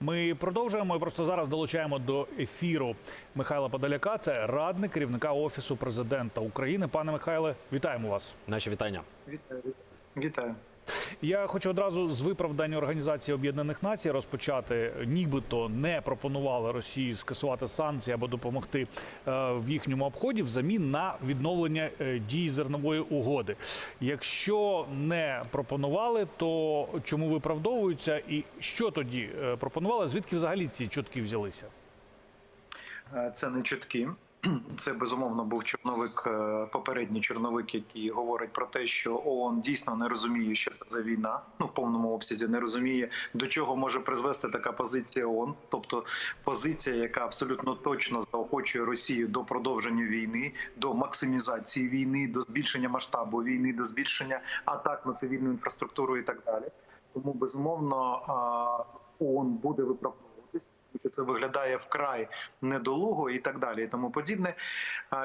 Ми продовжуємо і просто зараз долучаємо до ефіру Михайла Подоляка. Це радник керівника офісу президента України. Пане Михайле, вітаємо вас. Наші вітання. Вітаю. Вітаю. Я хочу одразу з виправдання Організації Об'єднаних Націй розпочати. Нібито не пропонували Росії скасувати санкції або допомогти е, в їхньому обході взамін на відновлення е, дій зернової угоди. Якщо не пропонували, то чому виправдовуються і що тоді е, пропонували? Звідки взагалі ці чутки взялися? Це не чутки. Це безумовно був чорновик, е, попередній чорновик, який говорить про те, що ООН дійсно не розуміє, що це за війна. Ну в повному обсязі не розуміє, до чого може призвести така позиція ООН, тобто позиція, яка абсолютно точно заохочує Росію до продовження війни, до максимізації війни, до збільшення масштабу війни, до збільшення атак на цивільну інфраструктуру і так далі. Тому безумовно е, ООН буде виправдовуватись. Що Це виглядає вкрай недолуго і так далі, і тому подібне.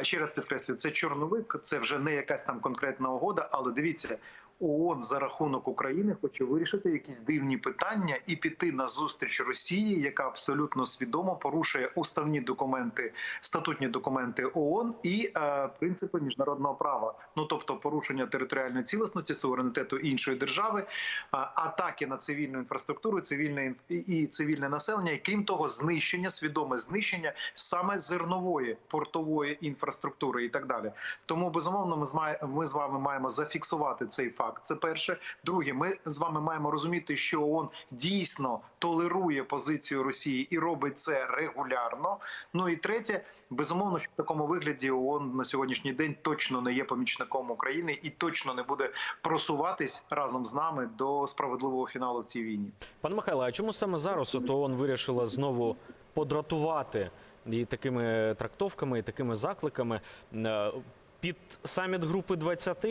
Ще раз підкреслюю, це чорновик, це вже не якась там конкретна угода, але дивіться. ООН за рахунок України хоче вирішити якісь дивні питання і піти на зустріч Росії, яка абсолютно свідомо порушує уставні документи, статутні документи ООН і е, принципи міжнародного права. Ну тобто порушення територіальної цілісності, суверенітету іншої держави, а, атаки на цивільну інфраструктуру, цивільне і- цивільне населення, і крім того, знищення, свідоме знищення саме зернової портової інфраструктури і так далі. Тому безумовно, ми з ми з вами маємо зафіксувати цей факт. Це перше. Друге, ми з вами маємо розуміти, що ООН дійсно толерує позицію Росії і робить це регулярно. Ну і третє, безумовно, що в такому вигляді ООН на сьогоднішній день точно не є помічником України і точно не буде просуватись разом з нами до справедливого фіналу в цій війні. Пане Михайло, а чому саме зараз от ООН вирішила знову подратувати і такими трактовками, і такими закликами Е, під саміт групи 20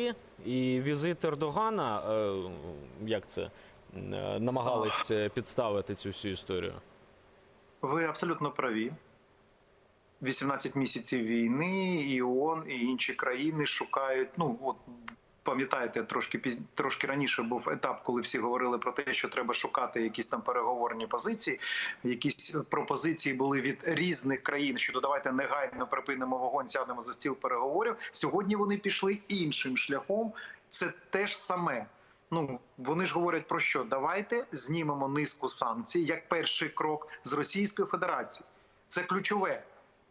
і візит Ердогана? е, Як це е, намагались е, підставити цю всю історію? Ви абсолютно праві. 18 місяців війни, і ООН, і інші країни шукають. Ну от пам'ятаєте, трошки пізn... трошки раніше був етап, коли всі говорили про те, що треба шукати якісь там переговорні позиції. Якісь пропозиції були від різних країн щодо давайте негайно припинимо вогонь, сядемо за стіл переговорів. Сьогодні вони пішли іншим шляхом. Це те ж саме. Ну вони ж говорять про що? Давайте знімемо низку санкцій як перший крок з Російської Федерації. Це ключове.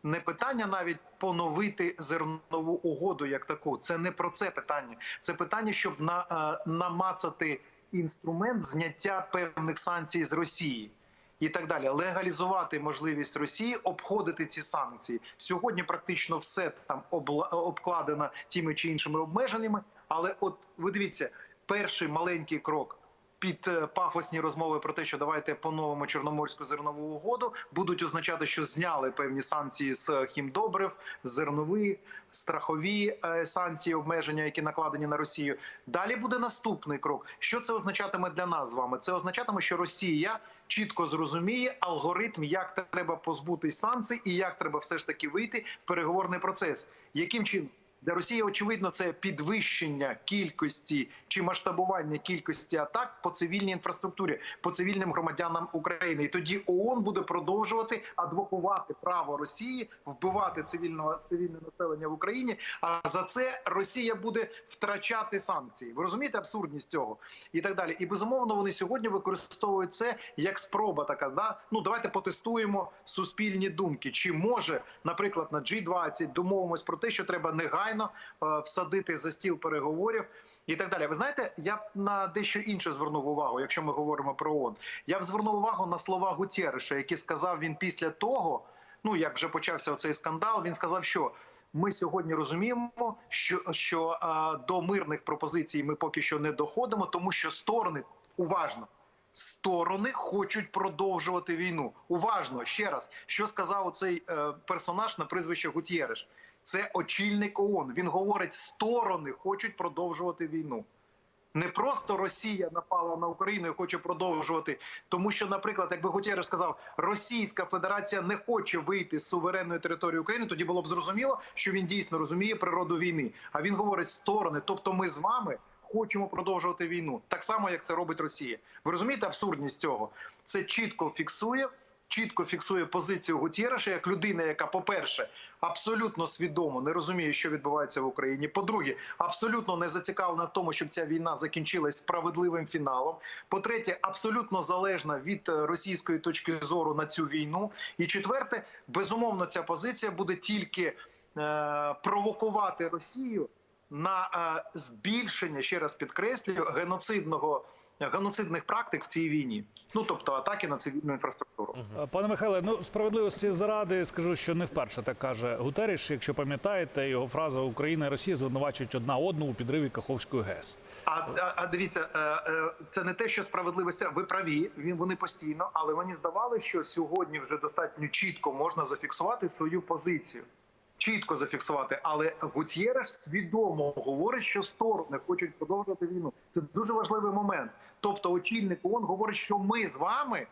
Не питання навіть поновити зернову угоду як таку. Це не про це питання. Це питання, щоб на, е, намацати інструмент зняття певних санкцій з Росії. І так далі, легалізувати можливість Росії обходити ці санкції сьогодні. Практично все там обкладено тими чи іншими обмеженнями. Але, от ви дивіться, перший маленький крок під е, пафосні розмови про те, що давайте поновимо чорноморську зернову угоду, будуть означати, що зняли певні санкції з е, хімдобрив, зернові, страхові е, санкції, обмеження, які накладені на Росію. Далі буде наступний крок. Що це означатиме для нас з вами? Це означатиме, що Росія чітко зрозуміє алгоритм, як треба позбутись санкцій і як треба все ж таки вийти в переговорний процес. Яким чином? Для Росії очевидно це підвищення кількості чи масштабування кількості атак по цивільній інфраструктурі, по цивільним громадянам України. І тоді ООН буде продовжувати адвокувати право Росії вбивати цивільного цивільне населення в Україні. А за це Росія буде втрачати санкції. Ви розумієте абсурдність цього і так далі. І безумовно вони сьогодні використовують це як спроба. Така да ну давайте потестуємо суспільні думки. Чи може, наприклад, на G20 домовимось про те, що треба негайно е, всадити за стіл переговорів і так далі. Ви знаєте, я б на дещо інше звернув увагу, якщо ми говоримо про ООН. Я б звернув увагу на слова Гутєреша, які сказав він після того, ну як вже почався оцей скандал. Він сказав, що. Ми сьогодні розуміємо, що, що а, до мирних пропозицій ми поки що не доходимо, тому що сторони уважно сторони хочуть продовжувати війну. Уважно ще раз, що сказав цей е, персонаж на прізвище Гутєреш. Це очільник ООН. Він говорить, сторони хочуть продовжувати війну. Не просто Росія напала на Україну і хоче продовжувати, тому що, наприклад, якби Гутєреш сказав, Російська Федерація не хоче вийти з суверенної території України, тоді було б зрозуміло, що він дійсно розуміє природу війни. А він говорить сторони, тобто ми з вами хочемо продовжувати війну, так само як це робить Росія. Ви розумієте абсурдність цього? Це чітко фіксує. Чітко фіксує позицію Гутєреша як людина, яка, по-перше, абсолютно свідомо не розуміє, що відбувається в Україні. По-друге, абсолютно не зацікавлена в тому, щоб ця війна закінчилась справедливим фіналом. По-третє, абсолютно залежна від е, російської точки зору на цю війну. І четверте, безумовно, ця позиція буде тільки е, провокувати Росію на е, збільшення, ще раз підкреслюю, геноцидного геноцидних практик в цій війні. Ну тобто атаки на цивільну інфраструктуру. Е, Пане Михайле, ну справедливості заради скажу, що не вперше так каже Гутеріш. Якщо пам'ятаєте, його фраза Україна і Росія звинувачують одна одну у підриві Каховської ГЕС. А, а, а дивіться, е, е, це не те, що справедливість. Ви праві, він вони постійно, але мені здавалося, що сьогодні вже достатньо чітко можна зафіксувати свою позицію. Чітко зафіксувати, але Гутєреш свідомо говорить, що сторони хочуть продовжувати війну. Це дуже важливий момент. Тобто, очільник ООН говорить, що ми з вами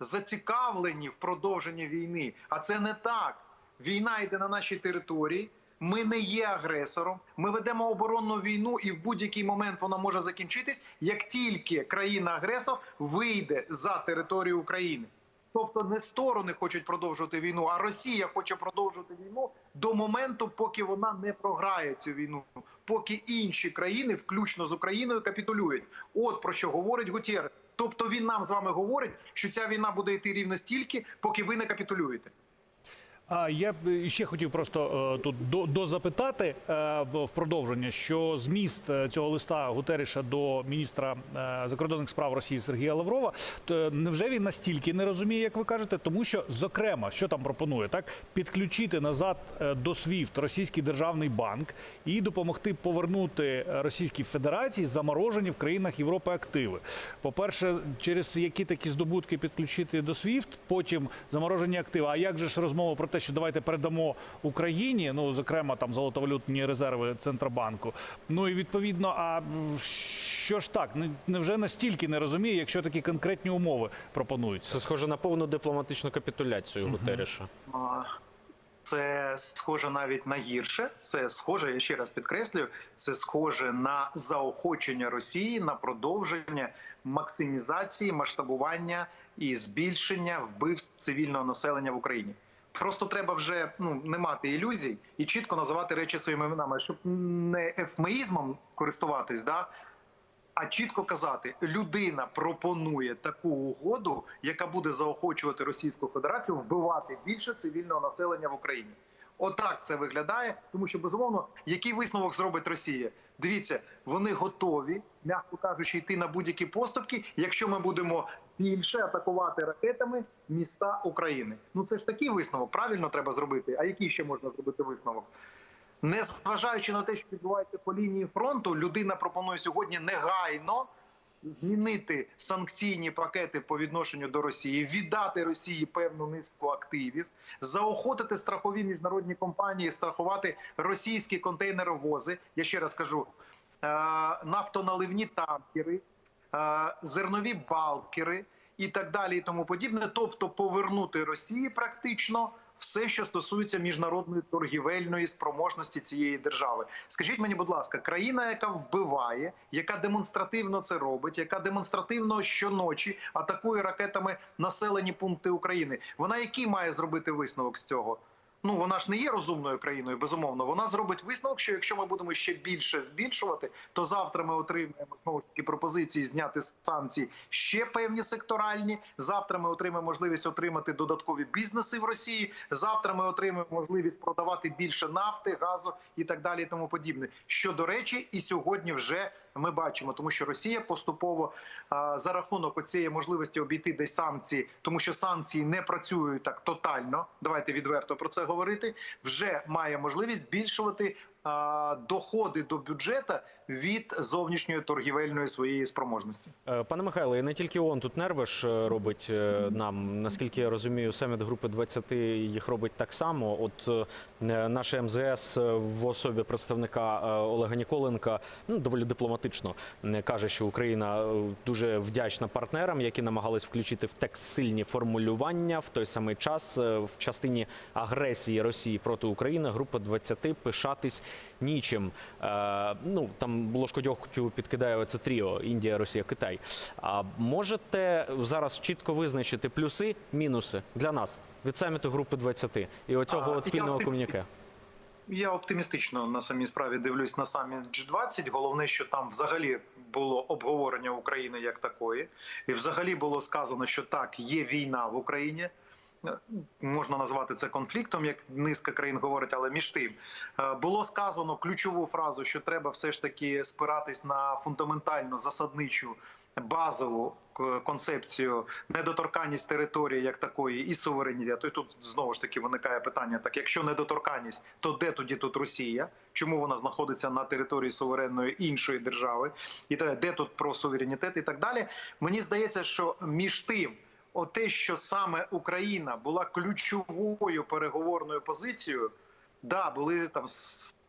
зацікавлені в продовженні війни. А це не так. Війна йде на нашій території. Ми не є агресором. Ми ведемо оборонну війну, і в будь-який момент вона може закінчитись, як тільки країна-агресор вийде за територію України. Тобто не сторони хочуть продовжувати війну, а Росія хоче продовжувати війну до моменту, поки вона не програє цю війну, поки інші країни, включно з Україною, капітулюють. От про що говорить Гутєрес. Тобто він нам з вами говорить, що ця війна буде йти рівно стільки, поки ви не капітулюєте. А я б ще хотів просто е, тут до, дозапитати е, в продовження, що зміст е, цього листа Гутеріша до міністра закордонних справ Росії Сергія Лаврова, то невже він настільки не розуміє, як ви кажете, тому що зокрема, що там пропонує, так підключити назад до SWIFT російський державний банк і допомогти повернути Російській Федерації заморожені в країнах Європи активи. По-перше, через які такі здобутки підключити до SWIFT, потім заморожені активи. А як же ж розмова про те, що давайте передамо Україні, ну зокрема там золотовалютні резерви Центробанку. Ну і відповідно, а що ж так, невже настільки не розуміє, якщо такі конкретні умови пропонуються? Це схоже на повну дипломатичну капітуляцію Гутеріша. Це схоже навіть на гірше. Це схоже, я ще раз підкреслюю, це схоже на заохочення Росії на продовження максимізації, масштабування і збільшення вбивств цивільного населення в Україні. Просто треба вже ну не мати ілюзій і чітко називати речі своїми іменами, щоб не ефмеїзмом користуватись, да а чітко казати, людина пропонує таку угоду, яка буде заохочувати Російську Федерацію вбивати більше цивільного населення в Україні. Отак це виглядає, тому що безумовно, який висновок зробить Росія? Дивіться, вони готові, м'яко кажучи, йти на будь-які поступки, якщо ми будемо більше атакувати ракетами міста України. Ну це ж такий висновок, правильно треба зробити. А який ще можна зробити висновок? Незважаючи на те, що відбувається по лінії фронту, людина пропонує сьогодні негайно змінити санкційні пакети по відношенню до Росії, віддати Росії певну низку активів, заохотити страхові міжнародні компанії, страхувати російські контейнеровози. Я ще раз кажу: е, нафтоналивні танкери, зернові балкери і так далі, і тому подібне. Тобто, повернути Росії практично все, що стосується міжнародної торгівельної спроможності цієї держави. Скажіть мені, будь ласка, країна, яка вбиває, яка демонстративно це робить, яка демонстративно щоночі атакує ракетами населені пункти України, вона який має зробити висновок з цього? Ну вона ж не є розумною країною, безумовно. Вона зробить висновок, що якщо ми будемо ще більше збільшувати, то завтра ми отримаємо знову ж таки пропозиції зняти з санкцій ще певні секторальні. Завтра ми отримаємо можливість отримати додаткові бізнеси в Росії. Завтра ми отримаємо можливість продавати більше нафти, газу і так далі, і тому подібне. Що до речі, і сьогодні вже ми бачимо, тому що Росія поступово за рахунок цієї можливості обійти десь санкції, тому що санкції не працюють так тотально. Давайте відверто про це говорити. Вже має можливість збільшувати доходи до бюджету від зовнішньої торгівельної своєї спроможності. Е, Пане Михайло, і не тільки ООН тут нерви ж е, робить е, нам. Наскільки я розумію, саміт групи 20 їх робить так само. От наше МЗС в особі представника Олега Ніколенка ну, доволі дипломатично каже, що Україна дуже вдячна партнерам, які намагались включити в текст сильні формулювання в той самий час в частині агресії Росії проти України. Група 20 пишатись нічим. Е, ну там ложку дьогтю підкидає це тріо Індія, Росія, Китай. А можете зараз чітко визначити плюси, мінуси для нас від саміту групи 20 і оцього А, от я спільного оптим- комуніке? Я оптимістично на самій справі дивлюсь на саміт G20. Головне, що там взагалі було обговорення України як такої, і взагалі було сказано, що так, є війна в Україні. Е, Можна назвати це конфліктом, як низка країн говорить, але між тим е, було сказано ключову фразу, що треба все ж таки спиратись на фундаментальну засадничу базову концепцію недоторканність території як такої і суверенітету. І тут знову ж таки виникає питання: так якщо недоторканність, то де тоді тут Росія? Чому вона знаходиться на території суверенної іншої держави? І де тут про суверенітет і так далі? Мені здається, що між тим. Оте, що саме Україна була ключовою переговорною позицією, да, були там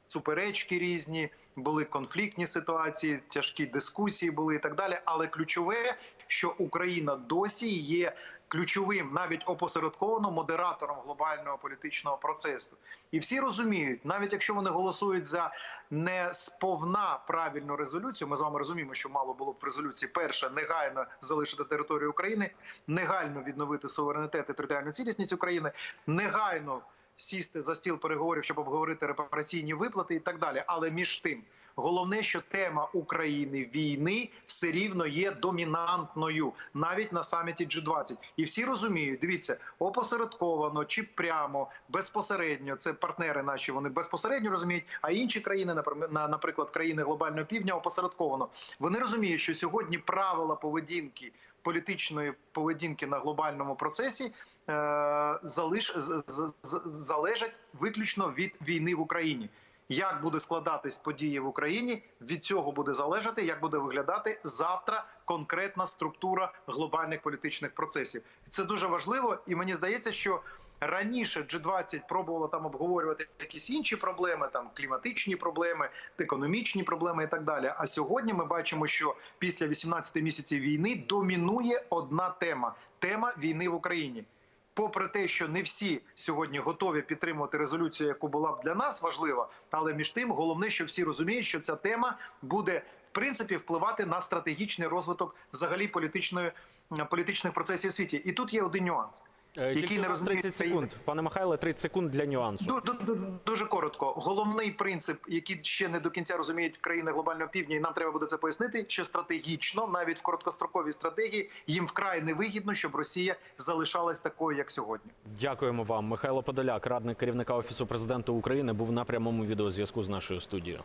суперечки різні, були конфліктні ситуації, тяжкі дискусії були і так далі. Але ключове, що Україна досі є ключовим, навіть опосередковано модератором глобального політичного процесу. І всі розуміють, навіть якщо вони голосують за не сповна правильну резолюцію, ми з вами розуміємо, що мало було б в резолюції перше негайно залишити територію України, негайно відновити суверенітет і територіальну цілісність України, негайно сісти за стіл переговорів, щоб обговорити репараційні виплати і так далі. Але між тим, головне, що тема України війни все рівно є домінантною навіть на саміті G20. І всі розуміють, дивіться, опосередковано чи прямо безпосередньо. Це партнери наші, вони безпосередньо розуміють. А інші країни, наприклад, країни глобального півдня, опосередковано. Вони розуміють, що сьогодні правила поведінки. Політичної поведінки на глобальному процесі е, залиш, з- залежать виключно від війни в Україні. Як буде складатись події в Україні, від цього буде залежати, як буде виглядати завтра конкретна структура глобальних політичних процесів. Це дуже важливо, і мені здається, що раніше G20 пробувало там обговорювати якісь інші проблеми, там кліматичні проблеми, економічні проблеми і так далі. А сьогодні ми бачимо, що після 18 місяців війни домінує одна тема тема війни в Україні попри те, що не всі сьогодні готові підтримувати резолюцію, яку була б для нас важлива, але між тим головне, що всі розуміють, що ця тема буде в принципі впливати на стратегічний розвиток взагалі політичної політичних процесів в світі. І тут є один нюанс. Е, Який не розуміє 30 країни. секунд. Пане Михайле, 30 секунд для нюансу. Ду- ду- ду- Дуже коротко. Головний принцип, який ще не до кінця розуміють країни глобального півдня, і нам треба буде це пояснити. Що стратегічно, навіть в короткостроковій стратегії, їм вкрай невигідно, щоб Росія залишалась такою, як сьогодні. Дякуємо вам. Михайло Подоляк, радник керівника офісу президента України, був на прямому відеозв'язку з нашою студією.